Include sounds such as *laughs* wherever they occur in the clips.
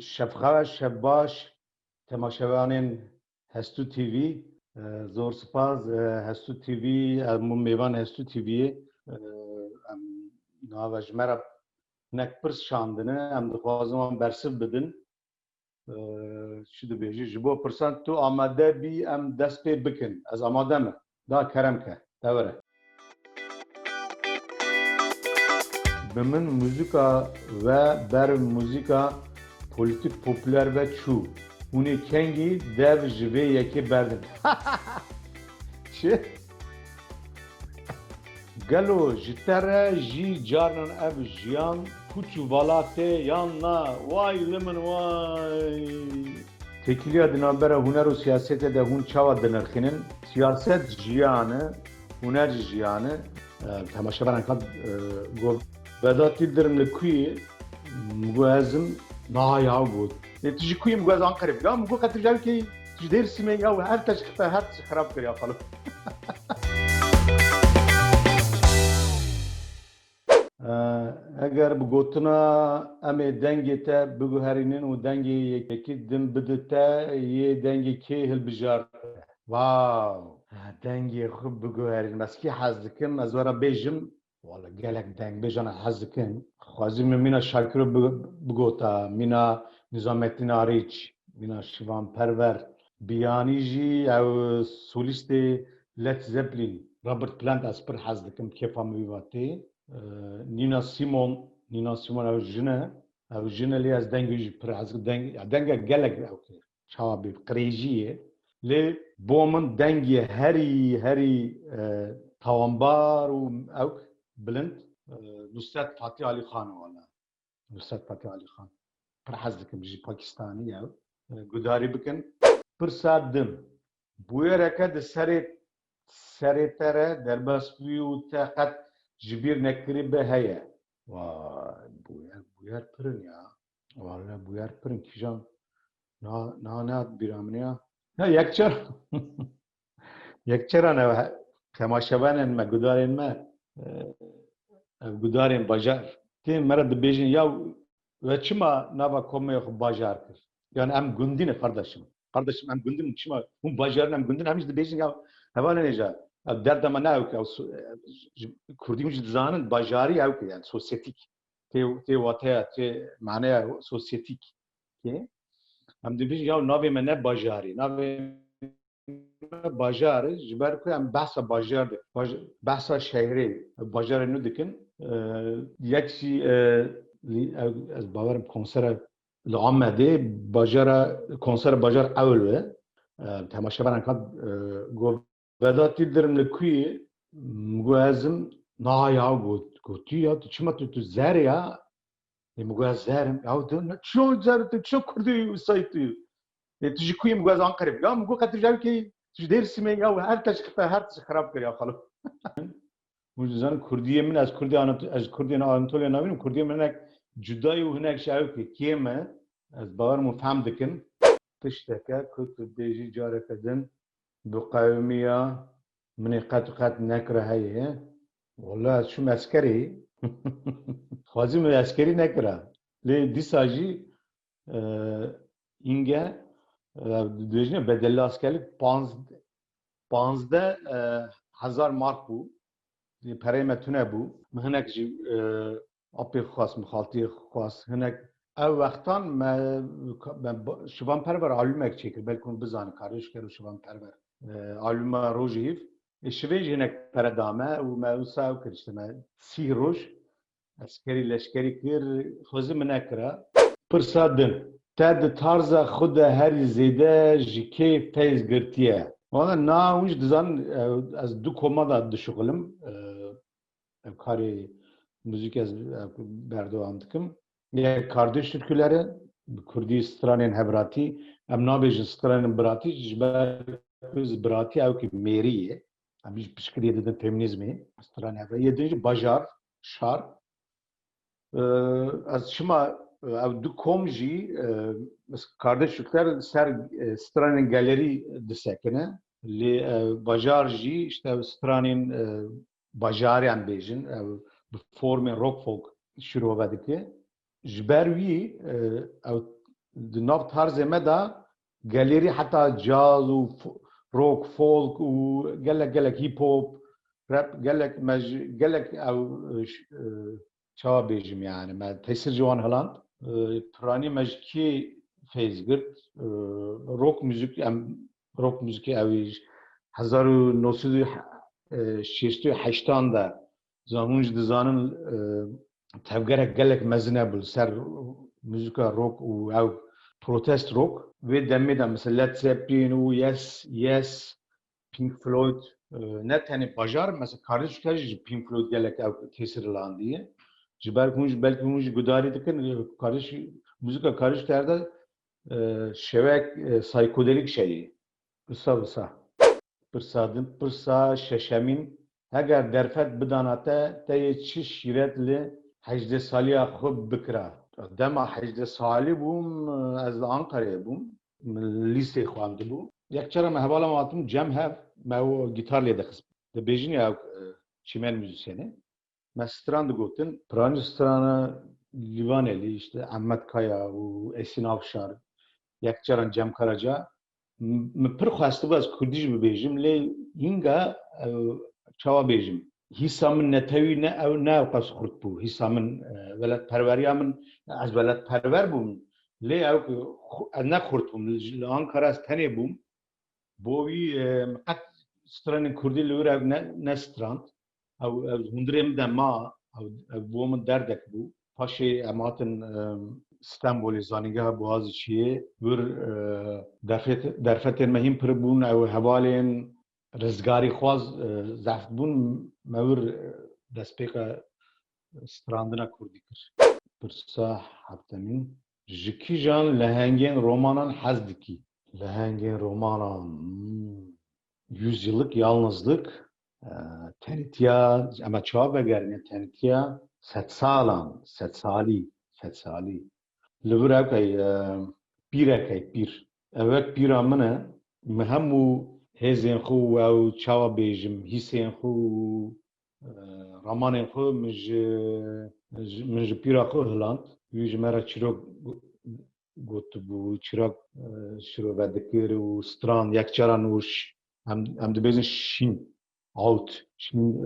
Şefxa şebbaş temaşevanên Hestu TV zor spas Hestu TV TV'ye em nava ji me re hinek pirs şandine em dixwazim wan bersiv bidin çi dibêjî ji bo tu amade bî em dest pê bikin ez amade me da kerem ke te Bi min muzîka ve ber muzîka politik popüler ve çû hûnê kengî dev ji vê yekê berdin. *laughs* Çi? Gelo ji te re jî caran ev jiyan puç û valatê yan na vay li min vay. Tekiliya di navbera huner û siyasetê de hûn çawa dinirxînin siyaset jiyanı huner jiyanı temaşeveran kat gov vedatî dirim li kuyê mgu ezim naha yaw got Lê tu ji kuyê mgu ez Ankarê ya mgu qetir javkê ji Dêrsimê ya her *laughs* te ji her ti xerab kiriya xalim eger bi gotina em ê dengê te biguherînin û dengê yekekî din bide te yê dengê kê hilbijar Wow dengê xwe wala gelek deng bêjana hez dikin xwazî min mîna Şakiro bigota mîna Nizamettin Arîç mîna Şivan Perver biyanî jî ew solîstê Led Zeppelin Robert Plant kêfa min wî vatê Nina Simon Nina Simon ew jine ew jine lê ez dengê jî pir ez deng denga gelek ew kir ew bilind Nusret Fatih Ali Xan wala Nusret Fatih Ali Xan pir hez dikim jî Pakistanî ew gudarî bikin pirsa din bûyereke di serê serê te re derbasbûyî û te qet ji bîr nekirî be heye Vay bûyer bûyer pirin ya Wala bûyer pirin kîjan na na nehat bîra min ya Ya yekçar yekçaran ev temaşevanên me gudarên me gudarên bajar têm me re dibêjin ya ve çima nava komaya xwe bajar kir yani em gundîne kardeşim. Kardeşim em gundin çima hûn bajarin em gundin em jî dibêjin ya hevalê nêja ev derdema ne ew ew Kurdî jî dizanin bajarî ew ki yani sosyetik. Tê tê wateya tê maneya sosyetik. Em dibêjin ya navê me ne bajarî navê bajar ji ber ku em behsa bajar behsa şehrê bajarê nû dikin yek jî ez bawerim konsera li Amedê bajara konsera bajar ewl ve temaşeveran kat gov vedatî dirim li kuyê mgu ezim naha ya got gotî ya tu çima tu tu zer ya mgu ez zerim ya tu ço zer tu ço kurdî say tu tu ji kuyê mgu ez Ankarê ya mgu qetir javkê ji Dêrsimê ya her te ji her ti xerab kiriya xalim Muzan Kurdiyê min ez Kurdî ez Kurdiyên Anatolya navînim Kurdiyê min hinek cudayî û hinek ji ew kê kê me ez bawer min fehm dikin tişteke ku tu bêjî careke din bi qewmiya minê qet û qet nekire heye Wala ez çûm eskerê înge dibêjine bedelli askerlik panzde hezar mark bû perê me tune bû min hinek jî apê xwast min xaltiyê xwast hinek ev wextan me şivan perver alûmek çêkir belkûn bizanin karêj ker û şivan perver alûma rojî hîv şivê jî hinek peredame û me wisa ew kir işte me sî roj eskerî leşkerî kir xwezî min nekira pirsa te di tarza xwe de herî zêde ji kê feyz girtiye. Valla na hûn jî dizanin ez du koma da dişuxilim ev karê müzik ez berdewam dikim. Yek kardeş türkülere Kurdî stranên hebratî em nabêjin stranên biratî ji ber biratî ew ki mêrî ye em jî piştgirî didin feminîzmê stran hev yê din jî bajar şar. Ez çima du kom jî kardeş türkler ser stranên galerî disekine lê bajar jî işte stranên bajaryan bêjin ew bi formên rock folk şîrove dike ji ber wî ew di nav tarzê me de galerî heta caz rock folk û gelek gelek hip hop rap gelek me gelek ew çawa yani me tesir ji wan heland rock müzikê ew hezar û nosed û şêştî heştan de zanûn ji dizanin tevgerek gelek mezin hebû ser müzika rock û ew protest rock vê demê de mesela Led Zeppelin û Yes Yes Pink Floyd ne tenê bajar mesela kardeşler ji Pink Floyd gelek ew tesir hûn ji belkî hûn jî gudarî dikin kardeş müzika kardeşler de şevek psikodelik şeyî wisa wisa pirsa din pirsa şeşemîn heger derfet bidana te te yê çi şîret li hejdê saliya xwe bikira dema hejdê salî bûm ez li Ankareyê bûm lîstê xwandibû yekçara me hevala me hatim cem hev. Me gîtar lê dixist di bêjinê ew çîmen müzisyenê me stran digotin piranî strana Livanelî işte Ehmet Kaya û Esin Avşar yekcaran Cem Karaca min pir xwestibû ez Kurdî jî bibêjim lê hînga çawa bêjim hîsa min netewî ne ew ne ew qas xurt bû. Hîsa min veletperveriya min ez veletperver bûm. Lê ew ez ne xurt bûm. Li Ankara ez tenê bûm. Bo wî qet stranên Kurdî li ne strand ew ew hundirê min de ma ew bo min derdek bû paşê em hatin İstanbulê zanîngeha Boğaziçi'ye wir derfetên me hîn pir bûn ew hevalên rizgarî xwaz zeft bûn me wir destpêka strandina Kurdî kir. Pirsa heftemîn ji kîjan lehengên romanan hez dikî? Lehengên romanan yüzyıllık yalnızlık tenitiya ama çawa vegerine tenitiya set salan set salî set salî li vir ew key pîrek hey pîr evek pîra min e me hemû hêzên xwe û ew çawa bêjim hîsên xwe û ramanên xwe min ji min ji pîra xwe hiland wî ji me re çîrok gotibû çîrok şirove dikir û stran yekcaran û em dibêjin şîn out. Şîn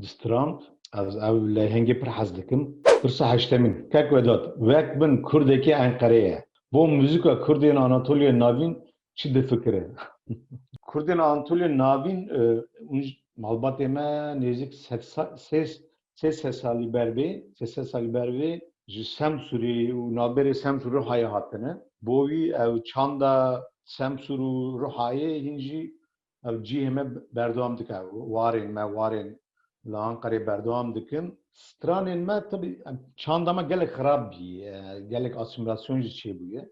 di strand ez ew lehengê pir hez dikim pirsa heştemîn kek vedat vek bin Kurdekî Enqereyê bo müzika Kurdên Anatolya navîn çi difikire *laughs* Kurdên Anatolya navîn malbatê me nêzik sê sed salî ber vê sê sed salî ber vê ji Semsûrê û navberê Semsûr Rihayê hatine bo wî ew çanda Semsûr û Rihayê jî cihê me berdewam dike warên me warên li Ankarê berdewam dikin. Stranên me tabi çanda me gelek xirab bî gelek asimilasyon jî çêbûye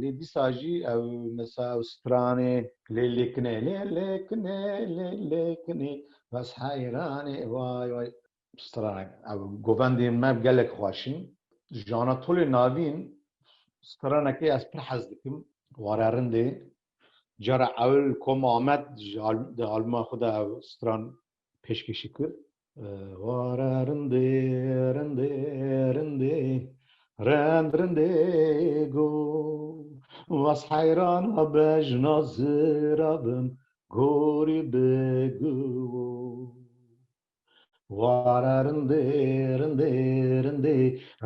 lê dîsa jî ew mesela ew stranê lê lêkine lê lêkine lê lêkine bes heyranê vay vay. Stranek ew govendên me gelek xweşin ji Anatolê navîn stranekê ez pir hez dikim. Ware rindê cara ewl Kom Amed di albuma xwe de ew stran pêşkêşî kir Wara rindê rindê rindê rend rindê go was heyrana bejna zirabim gorî bigû Wara rindê rindê rindê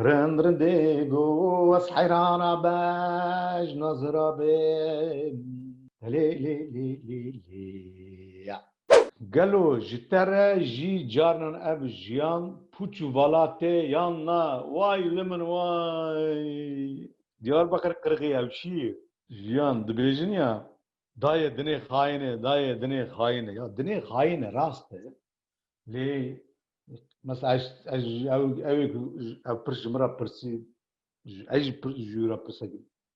rend rindê go lê lê lê lê lê Gelo ji te re jî carinan ev jiyan pûç û valatê yan na way li min way Diyarbakir qirxî ev çi jiyan dibêjin ya. Dayê dinê xayîne dayê dinê xayîne ya dinê xayîne rast e lê mesela ez ew ew ew pir ji min re pirsî ez ji we re pirse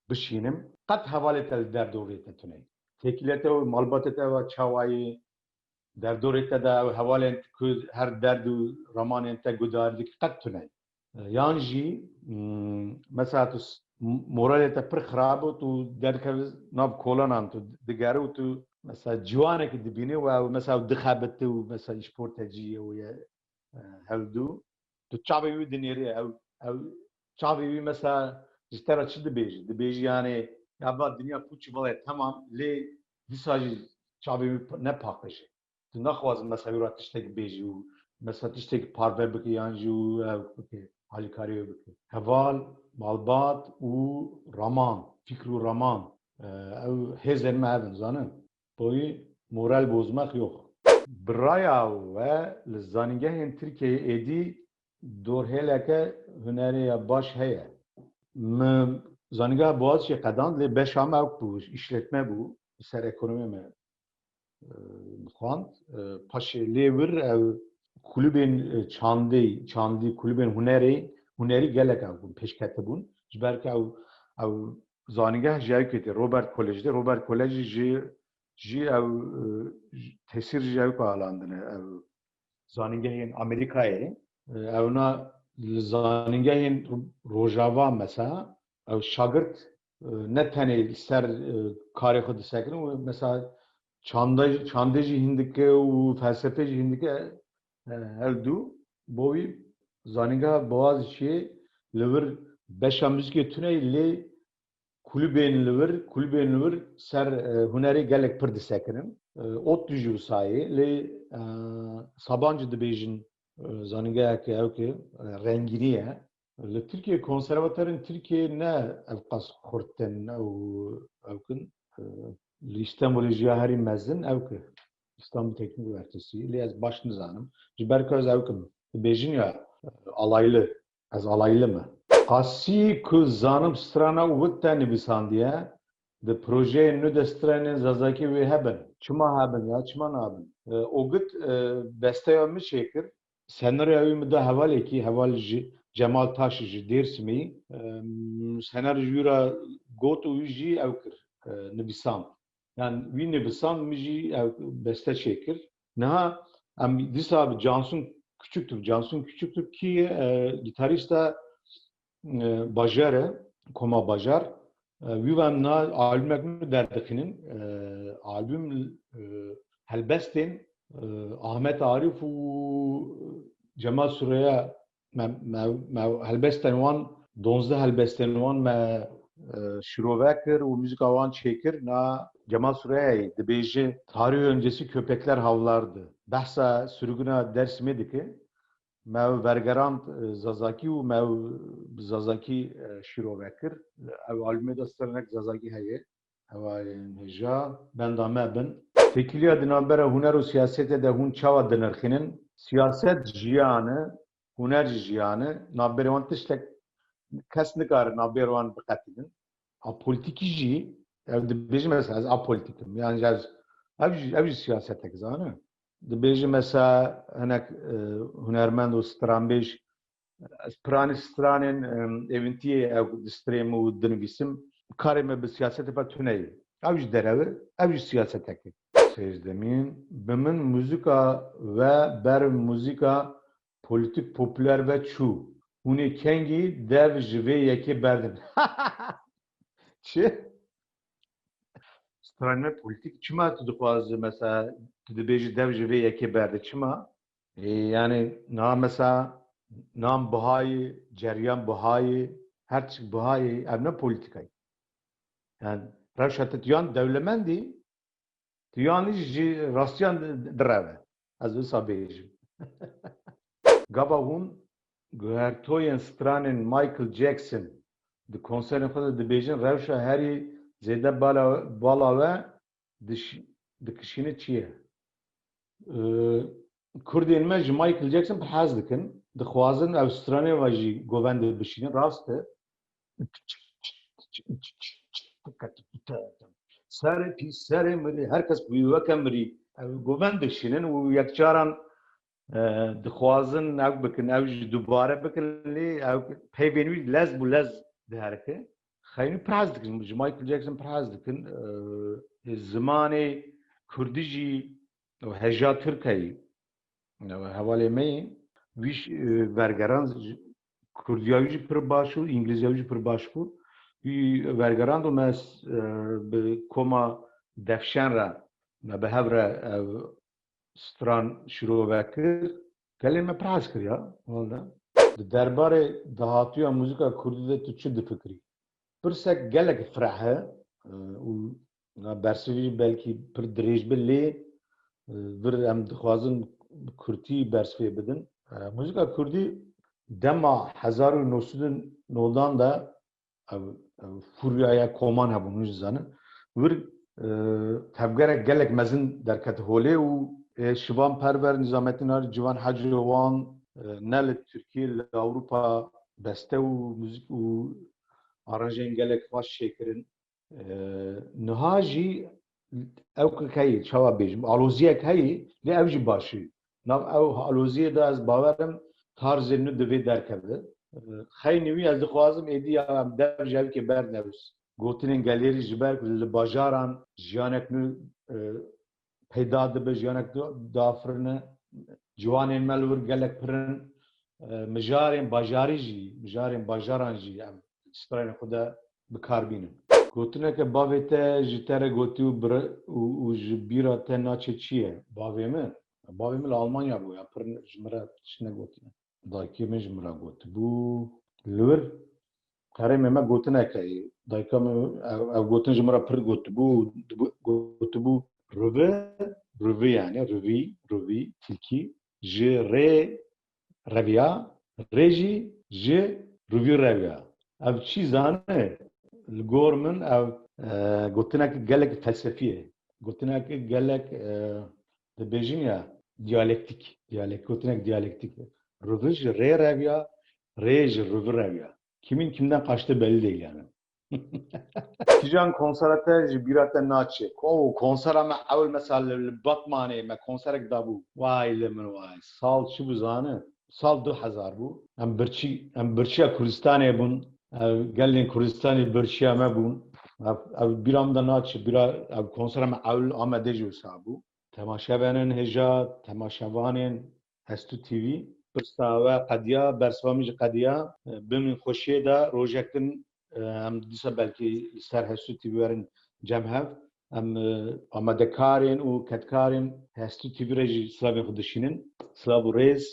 bişînim qet hevalê te li derdorê te tune têkilê te û malbatê te ve çawayî derdorê te de ew hevalên ku her derd û ramanên te gudarî dikî qet tune yan jî mesela tu moralê te pir xirab û tu derkevî nav kolanan tu digerî û tu mesela ciwanekî dibînî û ew mesela dixebite û mesela îşportecî û ye hewdû tu çavê wî dinêrî ew ew çavê wî mesela ji te ya vale temam lê dîsa jî çavê wî ne paqij e. Tu naxwazim mesela wî ra tiştekî bêjî û mesela tiştekî parve bike yan jî û ew bike alîkarî wê bike. Heval, malbat û raman, fikr û raman ew hêzên me hevin zanin. Boî moral bozmak yok. Biraya we li zanîngehên Tirkiyeyê êdî dorhêleke hunerê ya baş heye. Min Boğaziçi'ye qedand lê beşa me ew bû, işletme li ser ekonomî me xwand. Paşê lê wir ew kulübên çandî, çandî kulübên hunerê hunerî gelek ew bûn, pêşketibûn ji ber ku ew ew zanîngeh ji ew ketê Robert Kolejê de Robert Kolejî ji ji ew alandine ew zanîngehên Amerîkayê ew na li zanîngehên Rojava mesela ew şagirt ne tenê li ser karê xwe disekirin û mesela çanda çandê jî hîn dike û felsefê jî hîn dike her du bo wî zanîngeha Boğaziçi'yê li wir beşa müzikê tune lê kulübên li wir kulübên li wir ser hunerê gelek pir disekirin. Ot dijî wîsayê lê Sabancı dibêjin zanîngeheke ew ki rengînî ye. Li Tirkiye ev qas xurtin ew ew kin li İstanbulê jî herî mezin ew ki İstanbul Teknik Üniversitesi lê ez baş nizanim. Ji ber ku ez ew kim dibêjin ya alaylı ez alaylı mı? Qasî ku zanim strana wit te nivîsandiye di projeyên nû de stranên zazakî wê hebin. Çima hebin ya çima nabin? O git besteya min çêkir senaryoya wî min da hevalekî heval ji Cemal Taş ji Dêrsimê senaryo wî ra got û wî jî. Yani wî nivîsand min jî ew beste çêkir. Niha em dîsa bi Cansun Küçüktür. Cansun Küçüktür ki gitarista Bajar e, Koma Bajar. Wî wem na albümek min derdixinin albüm helbestên Ahmet Arif û Cemal Süreya me helbestên wan donzdeh helbestên wan me şirove kir û müzika wan çêkir na Cemal Süreya'yı dibêje tarih öncesi köpekler havlardı. Behsa sürgüna Dersimê dike. Mev vergerand Zazaki û mev Zazaki şirove kir. Ev albümê de stirnek Zazaki heye. Hevayên hêja benda me bin. Tekiliya di navbera huner û siyasetê de hûn çawa dinirxînin. Siyaset jiyanı, huner jî jiyanı, navberê wan tiştek kes nikare navberê wan biqetînin. A politikî jî ev dibêjim mesela ez apolitikim. Yani ez ev jî ev jî siyasetek zane. Dibêjim mesela hinek hunermend û stranbêj piranî stranên evintiyê ew distrêm û dinivîsim karê me bi siyasetê ve tuneyê. Ev jî dereve ev jî siyasetekê. Sêzdemîn bi min muzîka ve ber muzîka politik popüler ve çû. Hûnê kengî dev ji vê yekê berdin. *laughs* Çi? Stranme politik çima tu dixwaze mesela tu dibêjî dev ji vê yekê berde çima? Yani na mesela nam bihayê, ceryan bihayê, her çi bihayê ev ne politikayê. Yani rewşa te tuyan dewlemendî tuyanî jî rastiyan direve. Ez wisa bêjim. Gava hûn guhertoyên stranên Michael Jackson di konserên xwe de dibêjin rewşa herî zêde bala bala we dikişîne çi ye? Kurdên me Michael Jackson hez dikin. Dixwazin ew stranê ve jî govendê bişînin rast e. Serê herkes wî weke mirî ew govend dişînin û dixwazin ew bikin ew jî dubare bikin lê ew peyvên wî lez bû lez diherike. Xeynî pir hez dikin ji Michael Jackson pir hez dikin zimanê Kurdî jî heja Tirkeyî hevalê me yê wî vergeran Kurdiya wî jî pir baş û İngilîzya wî jî pir baş bû. Wî vergeran û me bi koma devşen re me bi hev re ev stran şîrove kir gelê me pir hez kir ya. Di derbarê dahatiya muzîka Kurdî de tu çi difikrî? Pirsek gelek û bersivî jî belkî pir dirêj bi lê vir em dixwazin bi Kurdî bersivê bidin. Muzîka Kurdî dema hezar û de ev ev furyaya koman hebû min ji zanin. Wir tevgerek gelek mezin derket holê û şivan perver Nizamettin Ali Civan Hacı wan ne li Tirkiye li Ewropa beste û müzik û aranjeyên gelek baş çêkirin. Niha jî ew heyî çawa bêjim aloziyek heyî lê ew jî başî. Nav ew aloziyê de ez bawerim tarzê nû divê derkeve. Xeynî wî ez dixwazim êdî ya em dev ji evkê bernewis. Gotinên gelêrî ji ber li bajaran jiyanek nû peyda dibe jiyanek dafirine ciwanên me li wir gelek pirin mijarên bajarî jî mijarên bajaran jî em strayên xwe de bikarbînin. Gotineke bavê te ji te re gotî û û ji bîra te naçe çi ye? Bavê min? Bavê min li Almanya bû ya pir ji min re tişt negotiye. Dayikê min ji min re gotibû li wir re rivê rivî yani rivî rivî tilkî ji rê reviya rê jî ji rivî reviya. Ev çî zane gor min ev gotinek gelek felsefî ye. Gotinek gelek dibêjin ya diyalektik. Diyalek gotinek diyalektik. Rivî ji rê reviya rê ji rivî reviya. Kimin kimden kaçtığı belli değil yani. Ji bîra te naçe. O konsera me ewl mesela li Batmanê me konserek dabû. Vay li min vay. Sal çi bû zane? Sal du hezar bû. Em birçî em birçiya Kurdistanê bûn. Ev gelên Kurdistanê birçiya me bûn. Ev bîra min de naçe. Bîra ev konsera me ewl Amedê jî wisa bû. Temaşevenên hêja, temaşevanên Hestu TV pirsa we qediya bersiva min ji qediya bi min xweşiyê de rojek din em dîsa belkî li ser Hestu TV werin cem hev em amadekarên û ketkarên Hestu TV re jî silavên xwe dişînin. Silav û rêz.